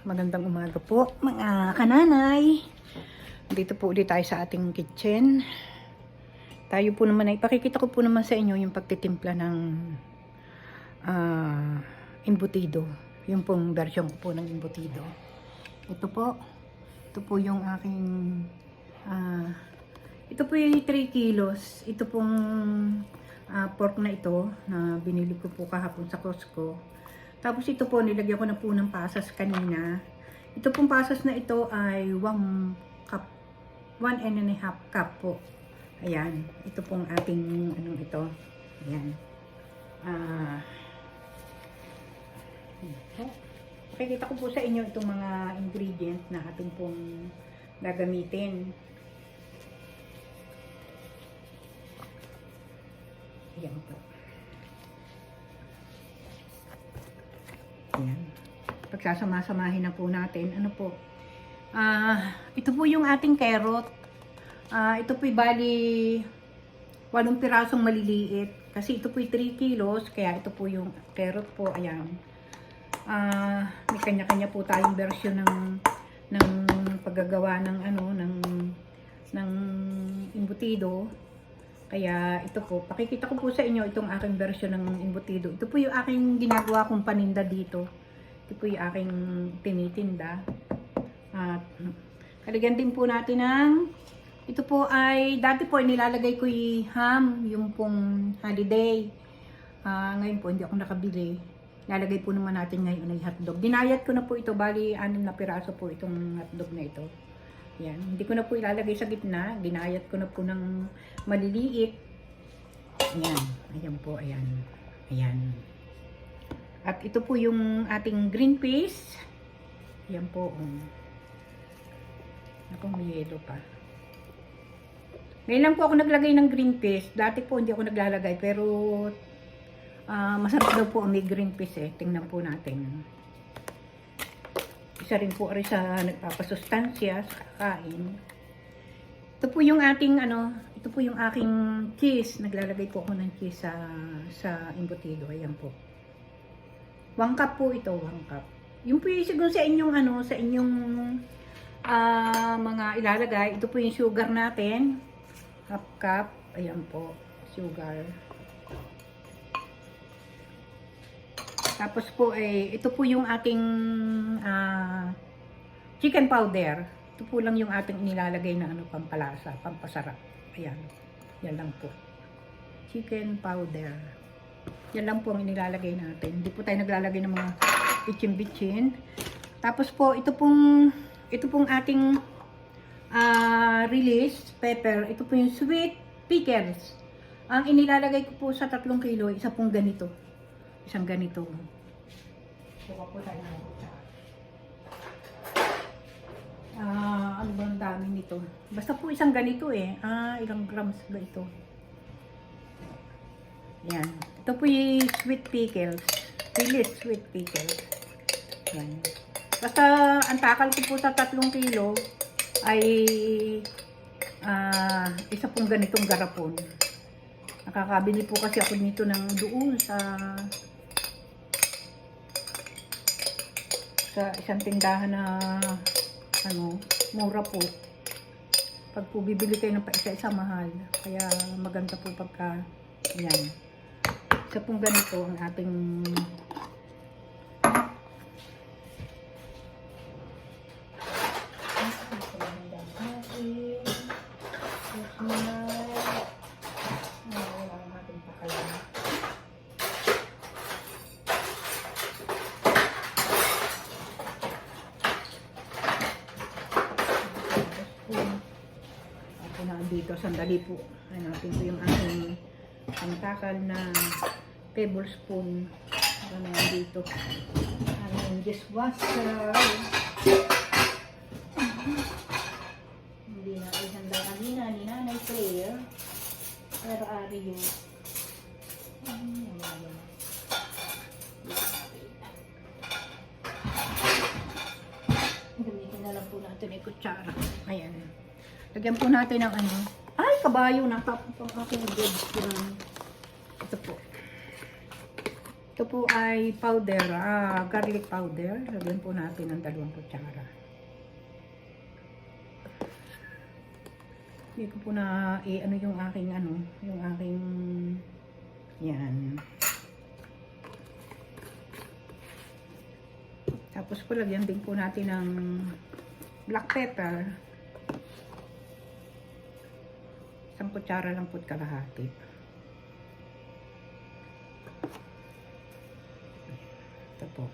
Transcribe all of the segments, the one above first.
Magandang umaga po mga kananay. Dito po ulit tayo sa ating kitchen. Tayo po naman ay pakikita ko po naman sa inyo yung pagtitimpla ng ah, embutido. Yung pong version ko po ng embutido. Ito po. Ito po yung aking ah, ito po yung 3 kilos. Ito pong ah, pork na ito na binili ko po kahapon sa Costco. Tapos ito po, nilagyan ko na po ng pasas kanina. Ito pong pasas na ito ay 1 cup, 1 and a half cup po. Ayan, ito pong ating anong ito. Ayan. Ah, ito. Pakikita ko po sa inyo itong mga ingredients na ating pong gagamitin. Ayan po. Pagsasama-samahin na po natin. Ano po? Ah, ito po yung ating carrot. Ah, ito po bali walong pirasong maliliit. Kasi ito po 3 kilos, kaya ito po yung carrot po. Ayan. Ah, may kanya-kanya po tayong version ng ng paggagawa ng ano ng ng embutido. Kaya ito po, pakikita ko po sa inyo itong aking version ng embutido. Ito po yung aking ginagawa kong paninda dito. Ito po yung aking tinitinda. At kalagyan din po natin ng ito po ay dati po nilalagay ko yung ham, yung pong holiday. Ah, ngayon po hindi ako nakabili. Lalagay po naman natin ngayon ay hotdog. Dinayat ko na po ito, bali anim na piraso po itong hotdog na ito. Yan. Hindi ko na po ilalagay sa gitna. Ginayat ko na po ng maliliit. Ayan. Ayan po. Ayan. Ayan. At ito po yung ating green peas. Ayan po. Um. Ako may yellow pa. Ngayon lang po ako naglagay ng green peas. Dati po hindi ako naglalagay. Pero ah, masarap daw po ang may green peas eh. Tingnan po natin isa rin po rin sa nagpapasustansya sa kakain. Ito po yung ating ano, ito po yung aking cheese. Naglalagay po ako ng cheese sa sa embutido. Ayan po. Cup po ito, cup. Yung po yung siguro sa inyong ano, sa inyong ah, mga ilalagay. Ito po yung sugar natin. Half cup. Ayan po, sugar. Tapos po eh, ito po yung ating ah, chicken powder. Ito po lang yung ating inilalagay na ano, pampalasa, pampasarap. Ayan. Yan lang po. Chicken powder. Yan lang po ang inilalagay natin. Hindi po tayo naglalagay ng mga bitchin-bitchin. Tapos po, ito pong ito pong ating ah, release pepper. Ito po yung sweet pickles. Ang inilalagay ko po sa tatlong kilo, isa pong ganito. Isang ganito. Kuha po tayo ng. Ah, ano ba ang dami nito? Basta po isang ganito eh. Ah, ilang grams ba ito? Yan. Ito po yung sweet pickles. Release sweet pickles. Yan. Basta ang takal ko po sa tatlong kilo ay ah, isa pong ganitong garapon. Nakakabili po kasi ako nito ng doon sa sa isang tindahan na ano, mura po. Pag po bibili kayo ng pa isa-isa mahal. Kaya maganda po pagka yan. Isa pong ganito ang ating dito, sandali po. Hanapin ko yung aking pangtakal na tablespoon. Ano na dito. Aking dishwasher. Hindi na ihanda kanina ni Nanay Claire. Pero ari Hmm, yun. Gamitin na lang po natin yung kutsara. Ayan. Lagyan po natin ng ano. Ay, kabayo na. Tapos ang aking bread. Ito po. Ito po ay powder, ah, garlic powder. Lagyan po natin ng dalawang kutsara. Hindi ko po na, eh, ano yung aking, ano, yung aking, yan. Tapos po lagyan din po natin ng black pepper. Isang kutsara lang po at kalahati. Po.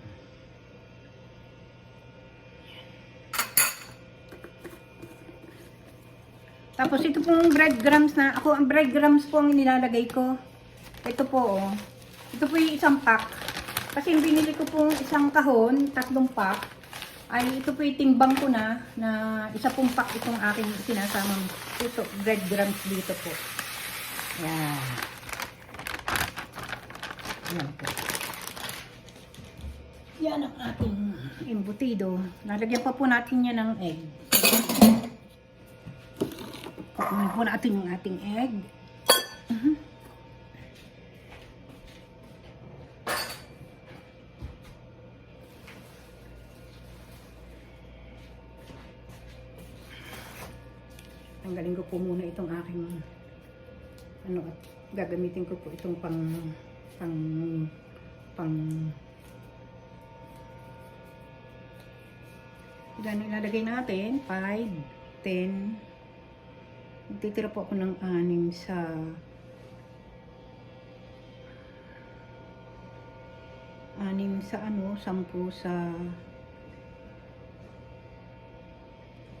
Tapos ito pong breadcrumbs na, ako ang breadcrumbs po ang nilalagay ko. Ito po oh. Ito po yung isang pack. Kasi yung binili ko pong isang kahon, tatlong pack, ay ito po yung timbang ko na, na isa pong pack itong aking sinasamang ito, breadcrumbs dito po. Yan. Yan po. Yan ang ating embutido. Nalagyan pa po natin yan ng egg. Kukunin po natin yung ating egg. Mhm. Tanggalin ko po muna itong aking ano at gagamitin ko po itong pang pang pang Ilan ilalagay natin? 5, 10, Magtitira po ako ng anim sa anim sa ano, sampu sa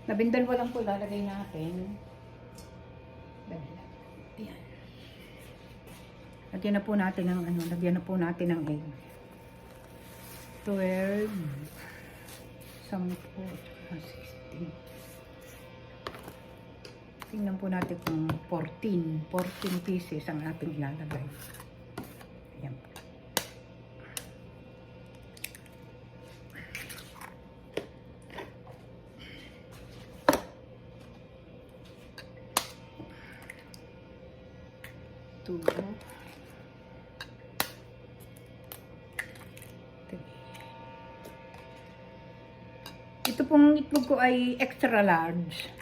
labindalwa lang po ilalagay natin. Ayan. Lagyan na po natin ng ano, lagyan na po natin ng egg. 12 sampu, tsaka 16. Tingnan po natin kung 14. 14 pieces ang ating ilalagay. Ayan po. Two. Pong itlog ko ay extra large.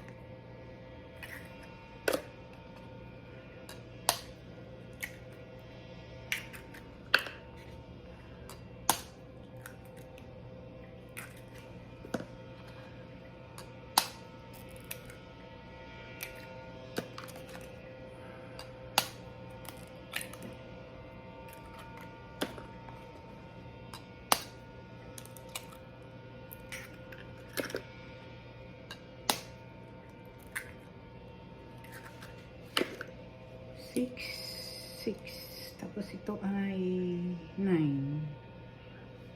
Six, six. Tapos ito ay nine.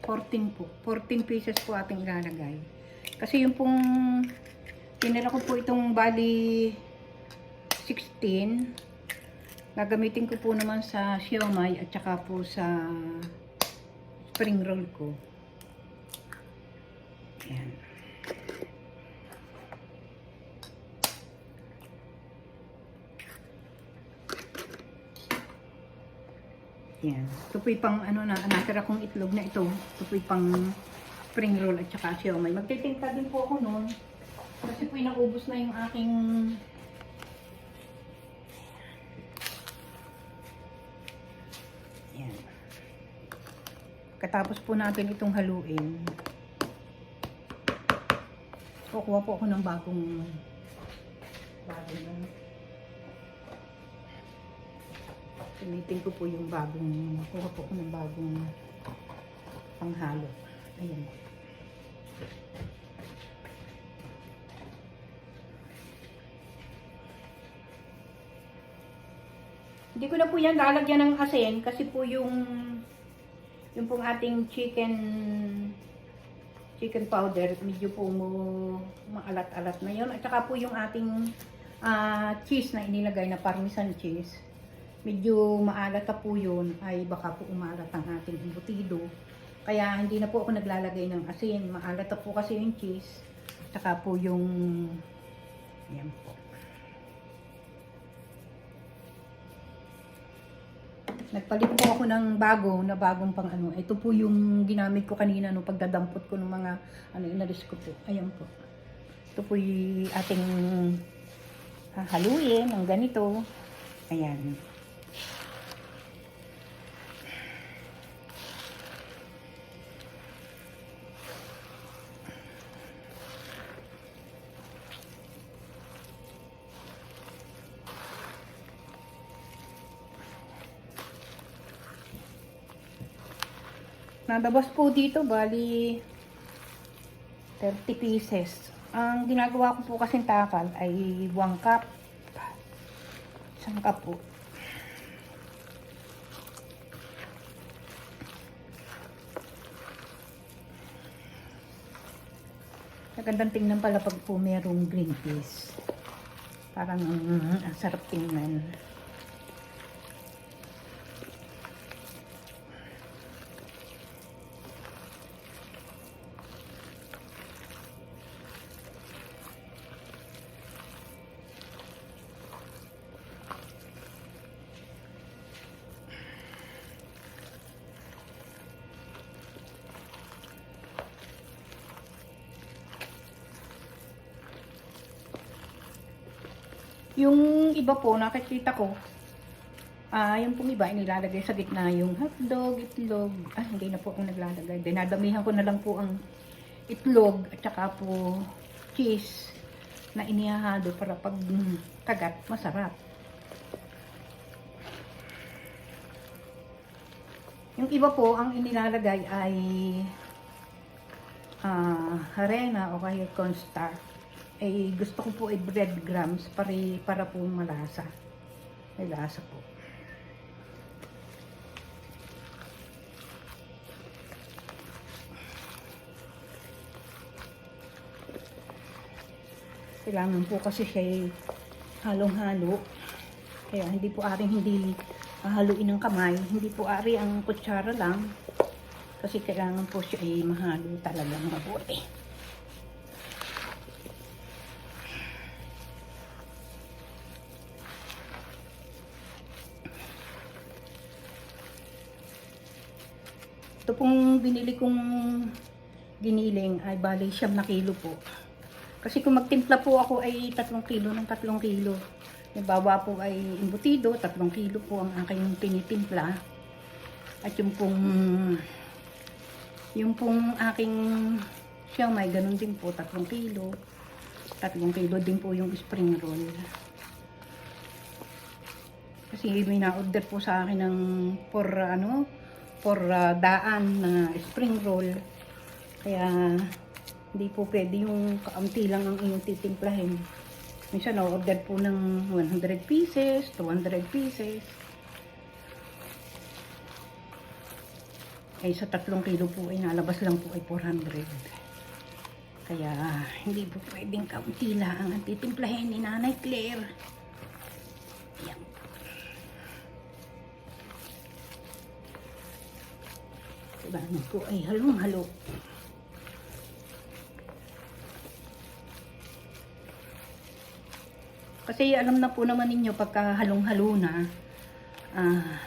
14 po. 14 pieces po ating ilalagay. Kasi yung pong tinira ko po itong bali 16. Gagamitin ko po naman sa siomay at saka po sa spring roll ko. Ayan. Yan. Ito po yung pang ano na, natira kong itlog na ito. Ito po yung pang spring roll at saka siomay. Magtitinta din po ako noon. Kasi po yung naubos na yung aking Yan. Katapos po natin itong haluin. Kukuha po ako ng bagong bagong Gamitin ko po yung bagong, kuha po ko ng bagong panghalo. Ayan. Hindi ko na po yan lalagyan ng asin kasi po yung yung pong ating chicken chicken powder medyo po maalat-alat na yun at saka po yung ating ah, cheese na inilagay na parmesan cheese medyo maalat na po yun, ay baka po umalat ang ating embutido. Kaya hindi na po ako naglalagay ng asin. Maalat na po kasi yung cheese. Saka po yung, yan po. Nagpalit po ako ng bago, na bagong pang ano. Ito po yung ginamit ko kanina no pagdadampot ko ng mga ano inalis ko po. Ayan po. Ito po yung ating hahaluin ng ganito. Ayan. Nadabas po dito, bali 30 pieces. Ang ginagawa ko po kasing takal ay 1 cup. Isang cup po. Magandang tingnan pala pag po merong green peas. Parang mm, ang sarap tingnan. Iba po, nakikita ko, ah, yung pong iba, nilalagay sa gitna yung hotdog, itlog. Ah, hindi na po ako naglalagay. Dinadamihan ko na lang po ang itlog at saka po cheese na inihahalo para pag mm, kagat, masarap. Yung iba po, ang inilalagay ay ah, harena o kaya cornstarch ay gusto ko po ay breadcrumbs para, para po malasa. May lasa po. Kailangan po kasi siya ay halong-halo. Kaya hindi po aring hindi haluin ng kamay. Hindi po ari ang kutsara lang. Kasi kailangan po siya ay mahalo talagang mabuti. Ito pong binili kong giniling ay bali siyam na kilo po. Kasi kung magtimpla po ako ay tatlong kilo ng tatlong kilo. Halimbawa po ay imbutido, tatlong kilo po ang aking tinitimpla. At yung pong yung pong aking siomay, ganun din po, tatlong kilo. Tatlong kilo din po yung spring roll. Kasi may na-order po sa akin ng for ano, for uh, daan na spring roll. Kaya hindi po pwede yung kaunti lang ang inyong titimplahin. Minsan na-order po ng 100 pieces, 200 pieces. Ay sa tatlong kilo po ay nalabas lang po ay 400. Kaya hindi po pwedeng kaunti lang ang titimplahin ni Nanay Claire. Kailangan po ay halong-halo. Kasi alam na po naman ninyo pagka halong-halo na, ah,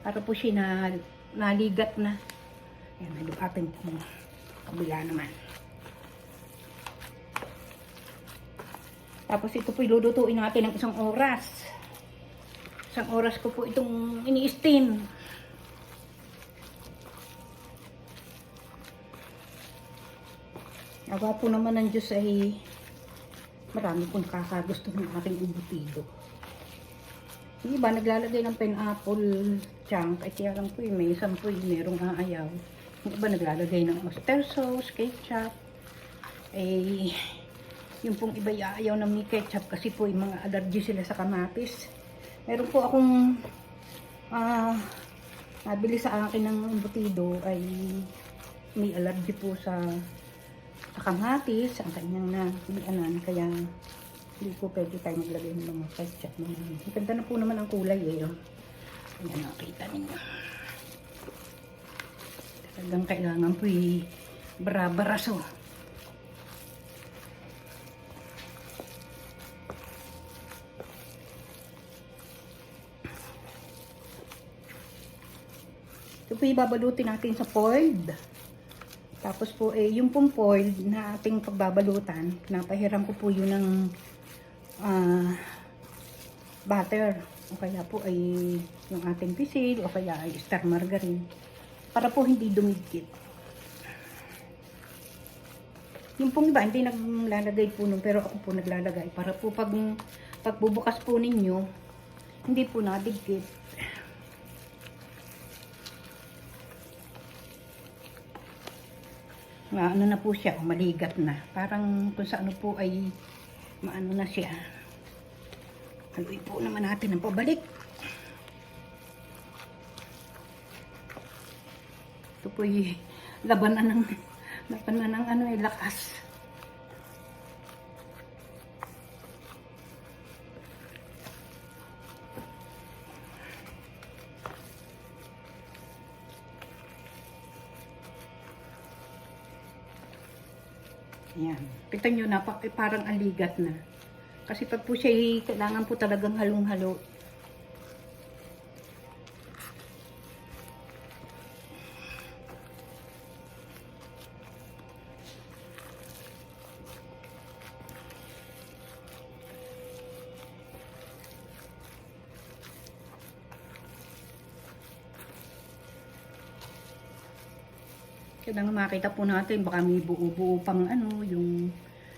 para po siya na naligat na. Ayan, nalupatin po kabila naman. Tapos ito po ilulutuin natin ng isang oras. Isang oras ko po itong ini-steam. Awa po naman ng Diyos ay marami pong kakagusto ng ating ubutido. Yung iba naglalagay ng pineapple chunk, ay kaya lang po yung may isang po yung merong aayaw. Yung iba naglalagay ng oyster sauce, ketchup. Eh, yung pong iba ayaw ng may ketchup kasi po yung mga allergy sila sa kamatis. Meron po akong ah nabili sa akin ng embutido ay may allergy po sa sa kamatis, ang kanyang na anan, kaya hindi po pwede tayo maglagay ng mga ketchup na yan. Ang ganda na po naman ang kulay eh. Oh. Ayan, nakita ninyo. Talagang kailangan po i barabaraso. Ito po ibabalutin natin sa foiled. Tapos po, eh, yung pong foiled na ating pagbabalutan, napahiram ko po yun ng ah, butter. O kaya po ay yung ating pisil, o kaya ay star margarine. Para po hindi dumidkit. Yung pong iba, hindi naglalagay po nun, pero ako po naglalagay. Para po pag pagbubukas po ninyo, hindi po nadigkit. Maano na po siya, o maligat na. Parang kung sa ano po ay maano na siya. Haluin po naman natin ang pabalik. Ito po labanan ng labanan ng ano ay lakas. Kita nyo na, pa- eh, parang aligat na. Kasi pag po siya, kailangan po talagang halong-halo. Kailangan makita po natin, baka may buo-buo pang ano, yung,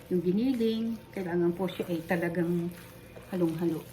yung giniling. Kailangan po siya ay talagang halong-halo.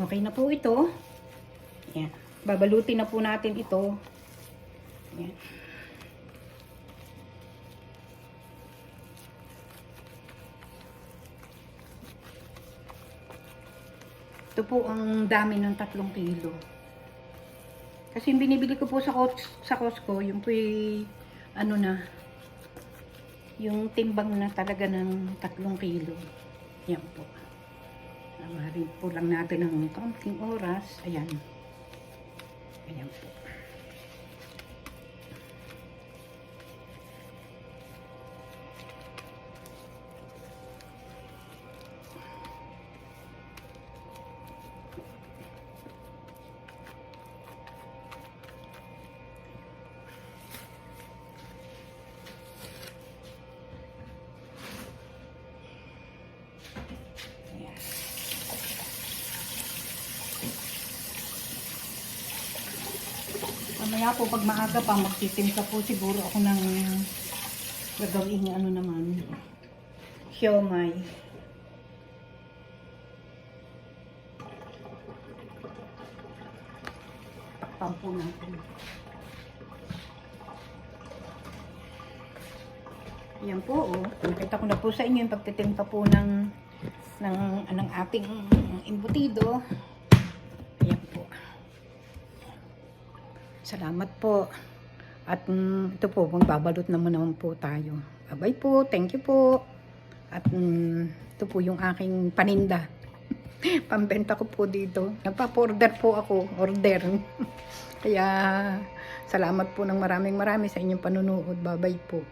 Okay na po ito. Yan. Babalutin na po natin ito. Yan. Ito po ang dami ng tatlong kilo. Kasi yung binibili ko po sa, sa Costco, yung po ano na, yung timbang na talaga ng tatlong kilo. Yan po. Amarin po lang natin ng kaunting oras. Ayan Mamaya po pag maaga pa magtitimpa po siguro ako ng gagawin ano naman siomay. Takpan po natin. Yan po oh. Nakita ko na po sa inyo yung pagtitimpa po ng ng, ng ating imbutido. Salamat po. At mm, ito po, magbabalot naman naman po tayo. Abay po, thank you po. At mm, ito po yung aking paninda. Pambenta ko po dito. Nagpa-order po ako, order. Kaya salamat po ng maraming marami sa inyong panunood. Babay po.